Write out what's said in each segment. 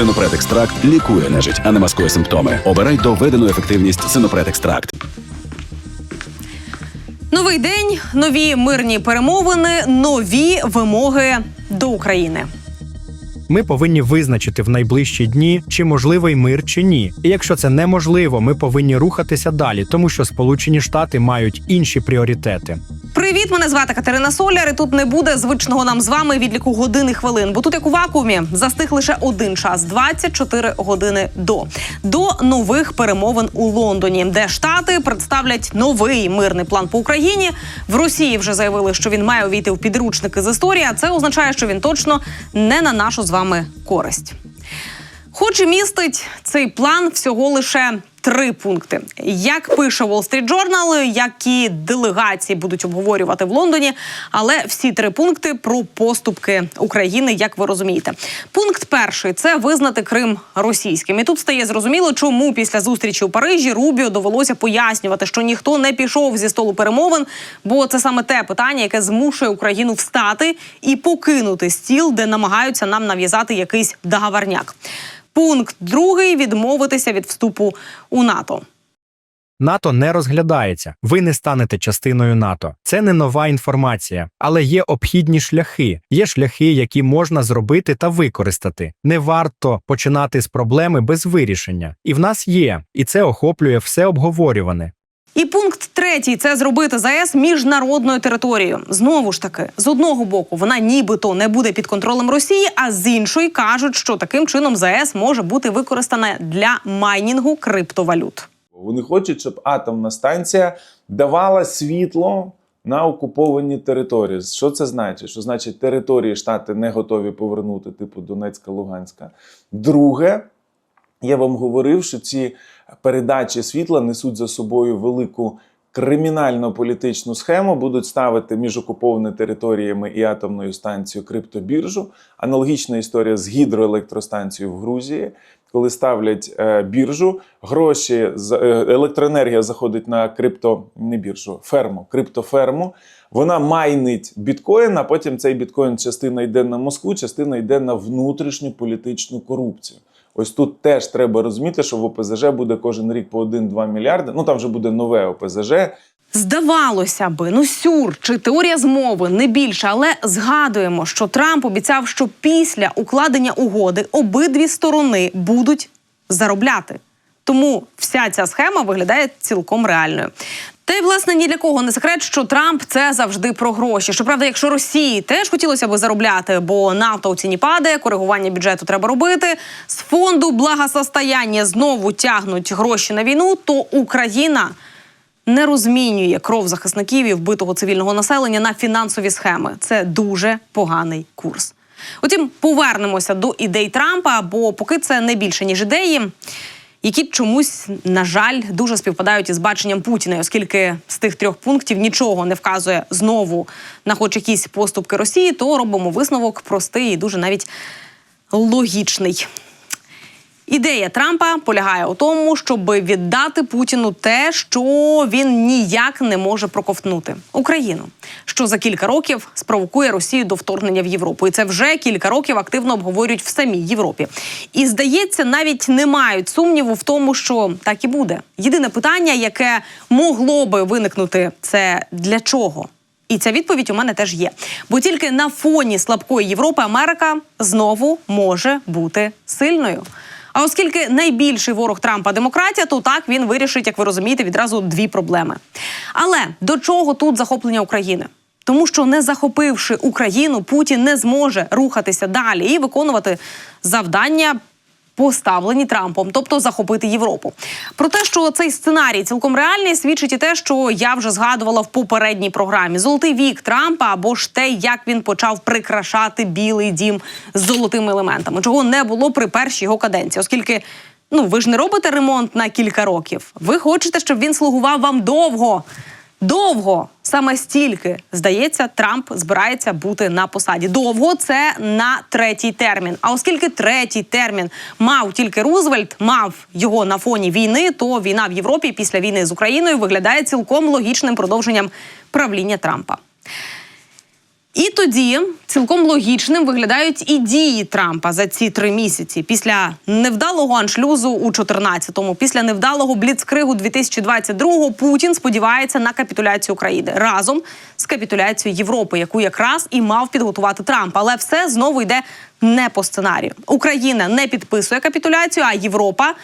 Синопред екстракт лікує нежить, а не маскує симптоми. Обирай доведену ефективність Синопред екстракт. Новий день, нові мирні перемовини, нові вимоги до України. Ми повинні визначити в найближчі дні, чи можливий мир чи ні. І якщо це неможливо, ми повинні рухатися далі, тому що Сполучені Штати мають інші пріоритети. Привіт, мене звати Катерина Соляр. і Тут не буде звичного нам з вами відліку годин і хвилин. Бо тут, як у вакуумі, застиг лише один час 24 години до до нових перемовин у Лондоні, де штати представлять новий мирний план по Україні. В Росії вже заявили, що він має увійти в підручники з історії. а Це означає, що він точно не на нашу з вами користь. Хоч і містить цей план всього лише три пункти. Як пише Wall Street Journal, які делегації будуть обговорювати в Лондоні, але всі три пункти про поступки України, як ви розумієте. Пункт перший це визнати Крим російським. І тут стає зрозуміло, чому після зустрічі у Парижі Рубіо довелося пояснювати, що ніхто не пішов зі столу перемовин, бо це саме те питання, яке змушує Україну встати і покинути стіл, де намагаються нам нав'язати якийсь договорняк. Пункт другий відмовитися від вступу у НАТО. НАТО не розглядається. Ви не станете частиною НАТО. Це не нова інформація, але є обхідні шляхи. Є шляхи, які можна зробити та використати. Не варто починати з проблеми без вирішення. І в нас є, і це охоплює все обговорюване. І пункт третій це зробити ЗАЕС міжнародною територією. Знову ж таки, з одного боку, вона нібито не буде під контролем Росії, а з іншої кажуть, що таким чином ЗАЕС може бути використана для майнінгу криптовалют. Вони хочуть, щоб атомна станція давала світло на окуповані території. Що це значить? Що значить території штати не готові повернути, типу Донецька, Луганська. Друге, я вам говорив, що ці передачі світла несуть за собою велику кримінально-політичну схему, будуть ставити між окупованими територіями і атомною станцією криптобіржу. Аналогічна історія з гідроелектростанцією в Грузії. Коли ставлять е, біржу, гроші е, електроенергія заходить на крипто, не біржу, ферму, криптоферму. Вона майнить біткоін, а потім цей біткоін частина йде на Москву, частина йде на внутрішню політичну корупцію. Ось тут теж треба розуміти, що в ОПЗЖ буде кожен рік по 1-2 мільярди. Ну там вже буде нове ОПЗЖ. Здавалося би, ну сюр чи теорія змови не більше, але згадуємо, що Трамп обіцяв, що після укладення угоди обидві сторони будуть заробляти. Тому вся ця схема виглядає цілком реальною. Та й власне ні для кого не секрет, що Трамп це завжди про гроші. Щоправда, якщо Росії теж хотілося би заробляти, бо нафта у ціні падає, коригування бюджету треба робити. З фонду благосостояння знову тягнуть гроші на війну, то Україна не розмінює кров захисників і вбитого цивільного населення на фінансові схеми. Це дуже поганий курс. Утім, повернемося до ідей Трампа, бо поки це не більше ніж ідеї які чомусь, на жаль, дуже співпадають із баченням Путіна, оскільки з тих трьох пунктів нічого не вказує знову на хоч якісь поступки Росії, то робимо висновок простий і дуже навіть логічний. Ідея Трампа полягає у тому, щоб віддати Путіну те, що він ніяк не може проковтнути Україну, що за кілька років спровокує Росію до вторгнення в Європу, і це вже кілька років активно обговорюють в самій Європі. І здається, навіть не мають сумніву в тому, що так і буде. Єдине питання, яке могло би виникнути, це для чого. І ця відповідь у мене теж є. Бо тільки на фоні слабкої Європи Америка знову може бути сильною. А оскільки найбільший ворог Трампа демократія, то так він вирішить, як ви розумієте, відразу дві проблеми. Але до чого тут захоплення України? Тому що не захопивши Україну, Путін не зможе рухатися далі і виконувати завдання поставлені Трампом, тобто захопити Європу. Про те, що цей сценарій цілком реальний, свідчить і те, що я вже згадувала в попередній програмі Золотий вік Трампа або ж те, як він почав прикрашати білий дім з золотими елементами, чого не було при першій його каденції, оскільки. Ну, ви ж не робите ремонт на кілька років. Ви хочете, щоб він слугував вам довго. Довго саме стільки здається, Трамп збирається бути на посаді. Довго це на третій термін. А оскільки третій термін мав тільки Рузвельт, мав його на фоні війни, то війна в Європі після війни з Україною виглядає цілком логічним продовженням правління Трампа. І тоді цілком логічним виглядають і дії Трампа за ці три місяці після невдалого аншлюзу у 14-му, після невдалого бліцкригу 2022-го Путін сподівається на капітуляцію України разом з капітуляцією Європи, яку якраз і мав підготувати Трамп. Але все знову йде не по сценарію. Україна не підписує капітуляцію, а Європа.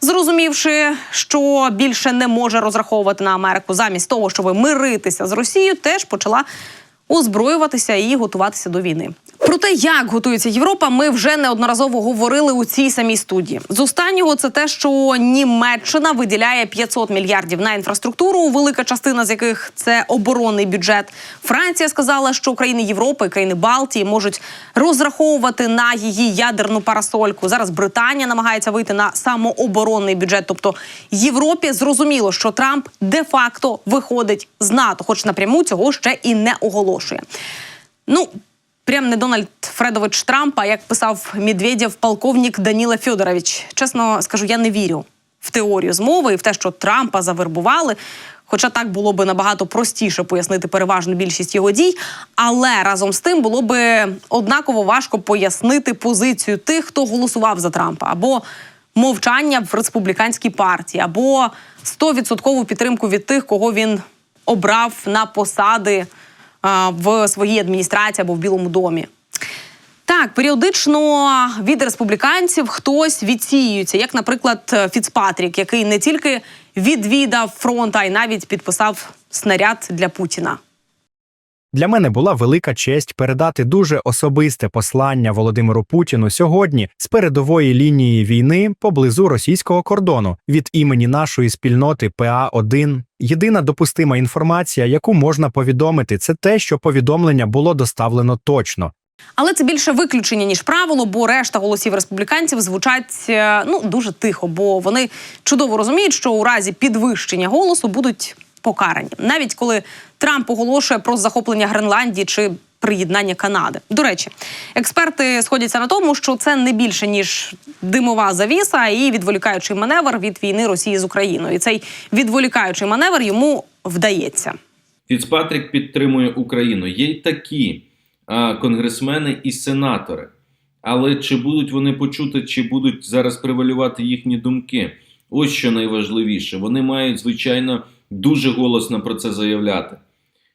Зрозумівши, що більше не може розраховувати на Америку, замість того, щоб миритися з Росією, теж почала озброюватися і готуватися до війни. Про те, як готується Європа, ми вже неодноразово говорили у цій самій студії. З останнього це те, що Німеччина виділяє 500 мільярдів на інфраструктуру, велика частина з яких це оборонний бюджет. Франція сказала, що країни Європи, країни Балтії можуть розраховувати на її ядерну парасольку. Зараз Британія намагається вийти на самооборонний бюджет. Тобто Європі зрозуміло, що Трамп де-факто виходить з НАТО, хоч напряму цього ще і не оголошує. Ну. Прям не Дональд Фредович Трамп, а як писав Медведєв, полковник Даніла Федорович. Чесно скажу, я не вірю в теорію змови і в те, що Трампа завербували. Хоча так було би набагато простіше пояснити переважну більшість його дій, але разом з тим було би однаково важко пояснити позицію тих, хто голосував за Трампа, або мовчання в республіканській партії, або 100% підтримку від тих, кого він обрав на посади в своїй адміністрації або в Білому домі. Так, періодично від республіканців хтось відсіюється, як, наприклад, Фіцпатрік, який не тільки відвідав фронт, а й навіть підписав снаряд для Путіна. Для мене була велика честь передати дуже особисте послання Володимиру Путіну сьогодні з передової лінії війни поблизу російського кордону від імені нашої спільноти ПА-1. Єдина допустима інформація, яку можна повідомити, це те, що повідомлення було доставлено точно. Але це більше виключення ніж правило, бо решта голосів республіканців звучать е, ну дуже тихо, бо вони чудово розуміють, що у разі підвищення голосу будуть покарані, навіть коли Трамп оголошує про захоплення Гренландії чи приєднання Канади. До речі, експерти сходяться на тому, що це не більше ніж димова завіса і відволікаючий маневр від війни Росії з Україною. І цей відволікаючий маневр йому вдається. Фіцпатрік підтримує Україну. Є й такі а, конгресмени і сенатори. Але чи будуть вони почути, чи будуть зараз превалювати їхні думки? Ось що найважливіше. Вони мають, звичайно, дуже голосно про це заявляти.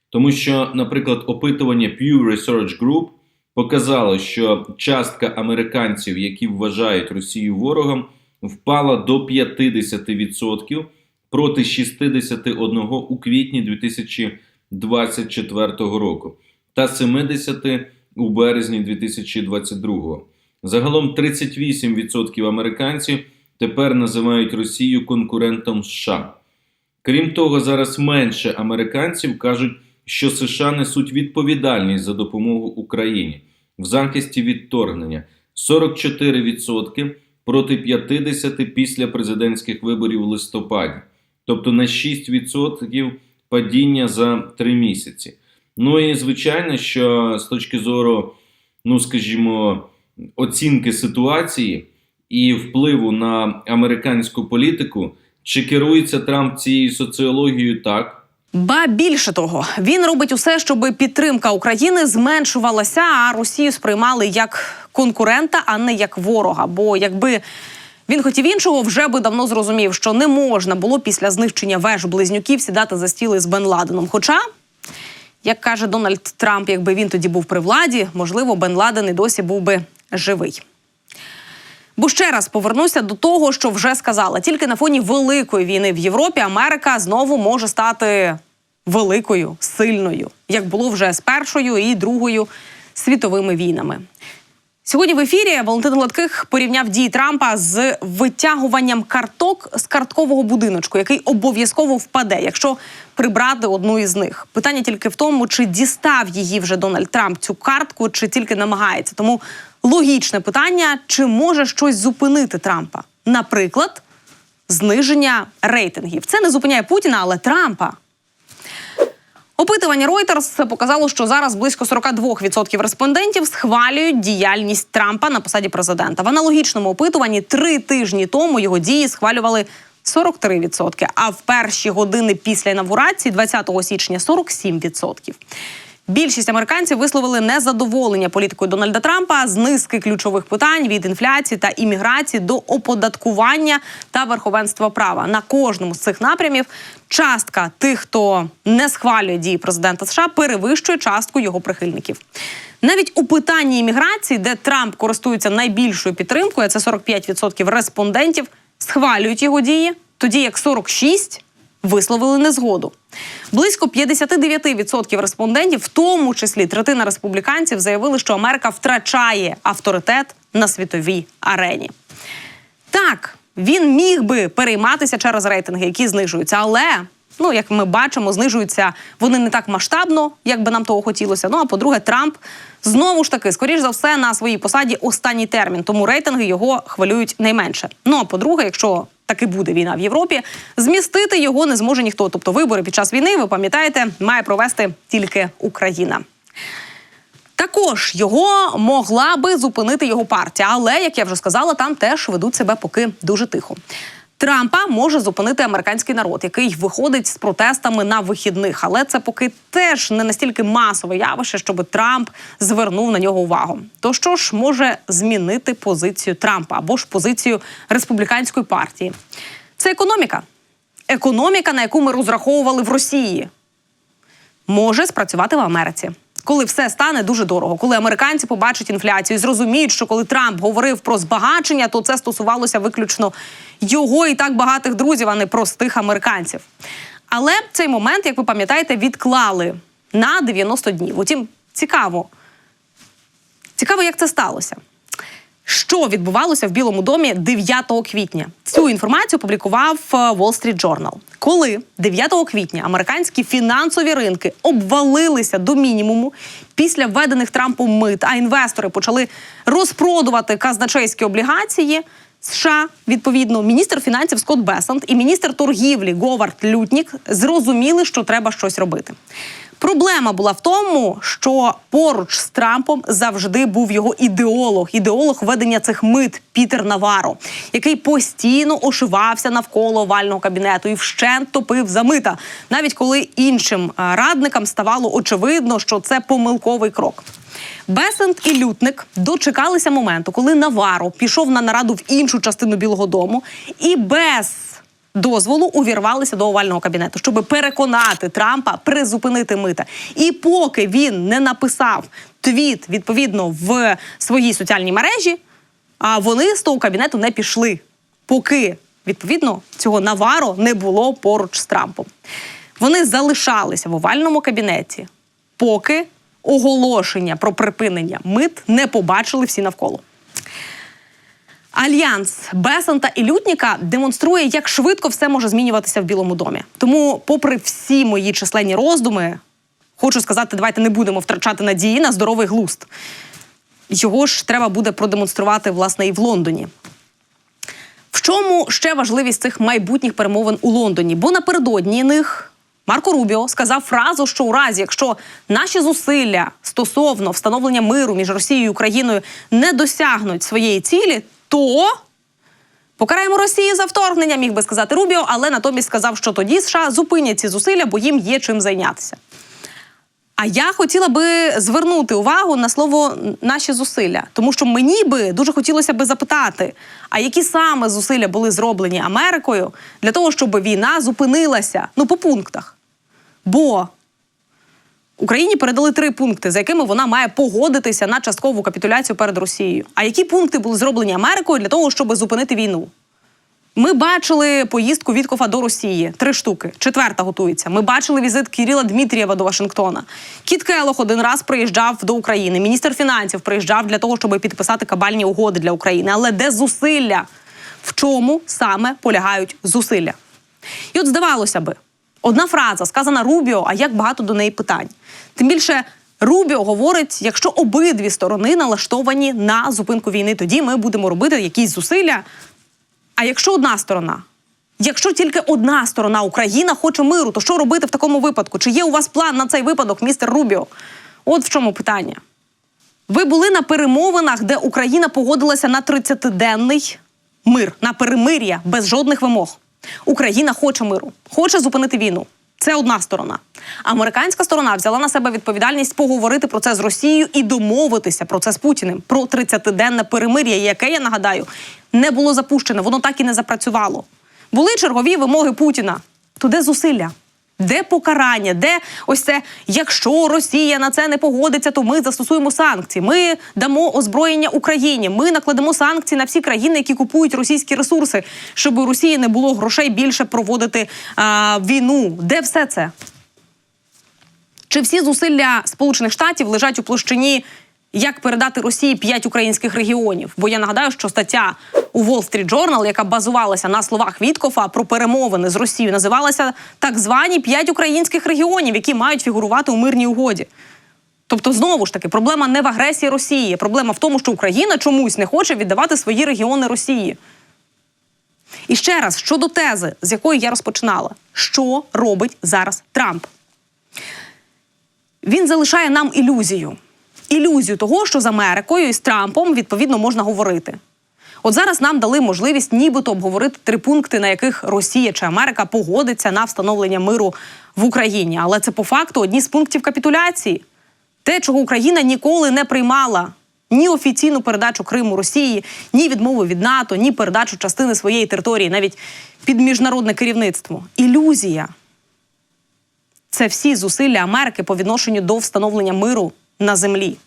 Тому що, наприклад, опитування Pew Research Group показало, що частка американців, які вважають Росію ворогом, впала до 50% проти 61% у квітні 2024 року та 70% у березні 2022. Загалом 38% американців тепер називають Росію конкурентом США. Крім того, зараз менше американців кажуть, що США несуть відповідальність за допомогу Україні в захисті відторгнення 44% проти 50% після президентських виборів у листопаді, тобто на 6% падіння за 3 місяці. Ну і звичайно, що з точки зору, ну скажімо, оцінки ситуації і впливу на американську політику, чи керується Трамп цією соціологією так? Ба більше того, він робить усе, щоб підтримка України зменшувалася, а Росію сприймали як конкурента, а не як ворога. Бо якби він хотів іншого, вже би давно зрозумів, що не можна було після знищення веж близнюків сідати за стіл із Бен Ладеном. Хоча, як каже Дональд Трамп, якби він тоді був при владі, можливо, Бен Ладен і досі був би живий. Бо ще раз повернуся до того, що вже сказала. Тільки на фоні великої війни в Європі Америка знову може стати великою, сильною, як було вже з першою і другою світовими війнами. Сьогодні в ефірі Валентин Гладких порівняв дії Трампа з витягуванням карток з карткового будиночку, який обов'язково впаде, якщо прибрати одну із них. Питання тільки в тому, чи дістав її вже Дональд Трамп цю картку, чи тільки намагається. Тому логічне питання: чи може щось зупинити Трампа? Наприклад, зниження рейтингів. Це не зупиняє Путіна, але Трампа. Опитування Reuters показало, що зараз близько 42% респондентів схвалюють діяльність Трампа на посаді президента. В аналогічному опитуванні три тижні тому його дії схвалювали 43%, а в перші години після інавгурації 20 січня 47%. Більшість американців висловили незадоволення політикою Дональда Трампа з низки ключових питань від інфляції та імміграції до оподаткування та верховенства права. На кожному з цих напрямів частка тих, хто не схвалює дії президента США, перевищує частку його прихильників. Навіть у питанні імміграції, де Трамп користується найбільшою підтримкою, а це 45% респондентів, схвалюють його дії, тоді як 46% висловили незгоду. Близько 59% респондентів, в тому числі третина республіканців, заявили, що Америка втрачає авторитет на світовій арені. Так, він міг би перейматися через рейтинги, які знижуються, але. Ну, як ми бачимо, знижуються вони не так масштабно, як би нам того хотілося. Ну а по-друге, Трамп знову ж таки, скоріш за все, на своїй посаді останній термін, тому рейтинги його хвилюють найменше. Ну а по-друге, якщо таки буде війна в Європі, змістити його не зможе ніхто. Тобто вибори під час війни, ви пам'ятаєте, має провести тільки Україна. Також його могла би зупинити його партія, але як я вже сказала, там теж ведуть себе поки дуже тихо. Трампа може зупинити американський народ, який виходить з протестами на вихідних, але це поки теж не настільки масове явище, щоб Трамп звернув на нього увагу. То що ж може змінити позицію Трампа або ж позицію республіканської партії? Це економіка. Економіка, на яку ми розраховували в Росії може спрацювати в Америці. Коли все стане дуже дорого, коли американці побачать інфляцію і зрозуміють, що коли Трамп говорив про збагачення, то це стосувалося виключно його і так багатих друзів, а не простих американців. Але цей момент, як ви пам'ятаєте, відклали на 90 днів. Утім, цікаво, цікаво, як це сталося. Що відбувалося в Білому домі 9 квітня? Цю інформацію публікував е, Wall Street Journal. Коли 9 квітня американські фінансові ринки обвалилися до мінімуму після введених Трампом мит, а інвестори почали розпродувати казначейські облігації. США відповідно міністр фінансів Скотт Бесант і міністр торгівлі Говард Лютнік зрозуміли, що треба щось робити. Проблема була в тому, що поруч з Трампом завжди був його ідеолог, ідеолог ведення цих мит Пітер Наваро, який постійно ошивався навколо овального кабінету і вщент топив за мита, навіть коли іншим е, радникам ставало очевидно, що це помилковий крок. Бесент і Лютник дочекалися моменту, коли Наваро пішов на нараду в іншу частину Білого Дому і без дозволу увірвалися до овального кабінету, щоб переконати Трампа призупинити мита. І поки він не написав твіт відповідно в своїй соціальній мережі, а вони з того кабінету не пішли, поки відповідно цього Наваро не було поруч з Трампом. Вони залишалися в овальному кабінеті, поки оголошення про припинення мит не побачили всі навколо. Альянс Бесанта і Лютніка демонструє, як швидко все може змінюватися в Білому домі. Тому, попри всі мої численні роздуми, хочу сказати, давайте не будемо втрачати надії на здоровий глузд. Його ж треба буде продемонструвати власне і в Лондоні. В чому ще важливість цих майбутніх перемовин у Лондоні? Бо напередодні них Марко Рубіо сказав фразу, що у разі, якщо наші зусилля стосовно встановлення миру між Росією і Україною не досягнуть своєї цілі, то покараємо Росію за вторгнення, міг би сказати Рубіо, але натомість сказав, що тоді США зупинять ці зусилля, бо їм є чим зайнятися. А я хотіла би звернути увагу на слово наші зусилля, тому що мені би дуже хотілося би запитати, а які саме зусилля були зроблені Америкою для того, щоб війна зупинилася ну по пунктах. Бо Україні передали три пункти, за якими вона має погодитися на часткову капітуляцію перед Росією. А які пункти були зроблені Америкою для того, щоб зупинити війну? Ми бачили поїздку Віткофа до Росії три штуки. Четверта готується. Ми бачили візит Кіріла Дмитрієва до Вашингтона. Кіт Келох один раз приїжджав до України. Міністр фінансів приїжджав для того, щоб підписати кабальні угоди для України. Але де зусилля? В чому саме полягають зусилля? І от здавалося би, одна фраза сказана Рубіо, а як багато до неї питань. Тим більше. Рубіо говорить, якщо обидві сторони налаштовані на зупинку війни, тоді ми будемо робити якісь зусилля. А якщо одна сторона, якщо тільки одна сторона Україна хоче миру, то що робити в такому випадку? Чи є у вас план на цей випадок, містер Рубіо? От в чому питання. Ви були на перемовинах, де Україна погодилася на 30-денний мир, на перемир'я без жодних вимог. Україна хоче миру, хоче зупинити війну. Це одна сторона. Американська сторона взяла на себе відповідальність поговорити про це з Росією і домовитися про це з Путіним про 30-денне перемир'я, яке я нагадаю не було запущене, воно так і не запрацювало. Були чергові вимоги Путіна. То де зусилля? Де покарання? Де ось це, якщо Росія на це не погодиться, то ми застосуємо санкції. Ми дамо озброєння Україні. Ми накладемо санкції на всі країни, які купують російські ресурси, щоб у Росії не було грошей більше проводити а, війну. Де все це? Чи всі зусилля Сполучених Штатів лежать у площині, як передати Росії п'ять українських регіонів? Бо я нагадаю, що стаття у Wall Street Journal, яка базувалася на словах Віткофа про перемовини з Росією, називалася так звані п'ять українських регіонів, які мають фігурувати у мирній угоді. Тобто, знову ж таки, проблема не в агресії Росії. Проблема в тому, що Україна чомусь не хоче віддавати свої регіони Росії. І ще раз щодо тези, з якої я розпочинала, що робить зараз Трамп? він залишає нам ілюзію. Ілюзію того, що з Америкою і з Трампом відповідно можна говорити. От зараз нам дали можливість нібито обговорити три пункти, на яких Росія чи Америка погодиться на встановлення миру в Україні. Але це по факту одні з пунктів капітуляції. Те, чого Україна ніколи не приймала. Ні офіційну передачу Криму Росії, ні відмову від НАТО, ні передачу частини своєї території, навіть під міжнародне керівництво. Ілюзія це всі зусилля Америки по відношенню до встановлення миру на землі.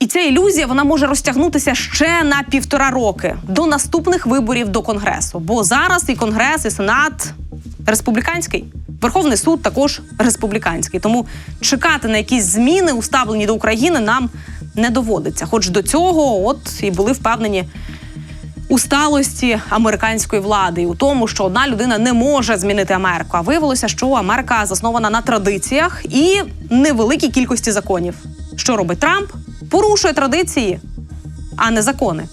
І ця ілюзія вона може розтягнутися ще на півтора роки до наступних виборів до Конгресу. Бо зараз і Конгрес, і Сенат республіканський. Верховний суд також республіканський. Тому чекати на якісь зміни, уставлені до України, нам не доводиться. Хоч до цього, от і були впевнені усталості американської влади і у тому, що одна людина не може змінити Америку. А виявилося, що Америка заснована на традиціях і невеликій кількості законів. Що робить Трамп? Порушує традиції, а не закони.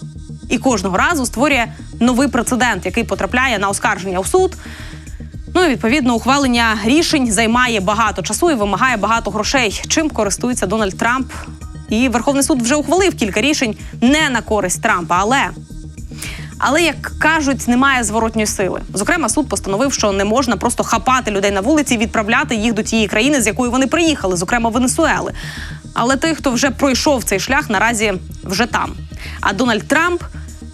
І кожного разу створює новий прецедент, який потрапляє на оскарження у суд. Ну і відповідно ухвалення рішень займає багато часу і вимагає багато грошей. Чим користується Дональд Трамп? І Верховний суд вже ухвалив кілька рішень не на користь Трампа, але але як кажуть, немає зворотньої сили. Зокрема, суд постановив, що не можна просто хапати людей на вулиці і відправляти їх до тієї країни, з якої вони приїхали, зокрема Венесуели. Але той, хто вже пройшов цей шлях, наразі вже там. А Дональд Трамп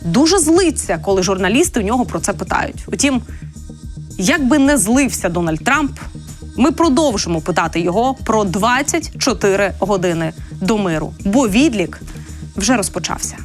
дуже злиться, коли журналісти у нього про це питають. Утім, як би не злився Дональд Трамп, ми продовжимо питати його про 24 години до миру, бо відлік вже розпочався.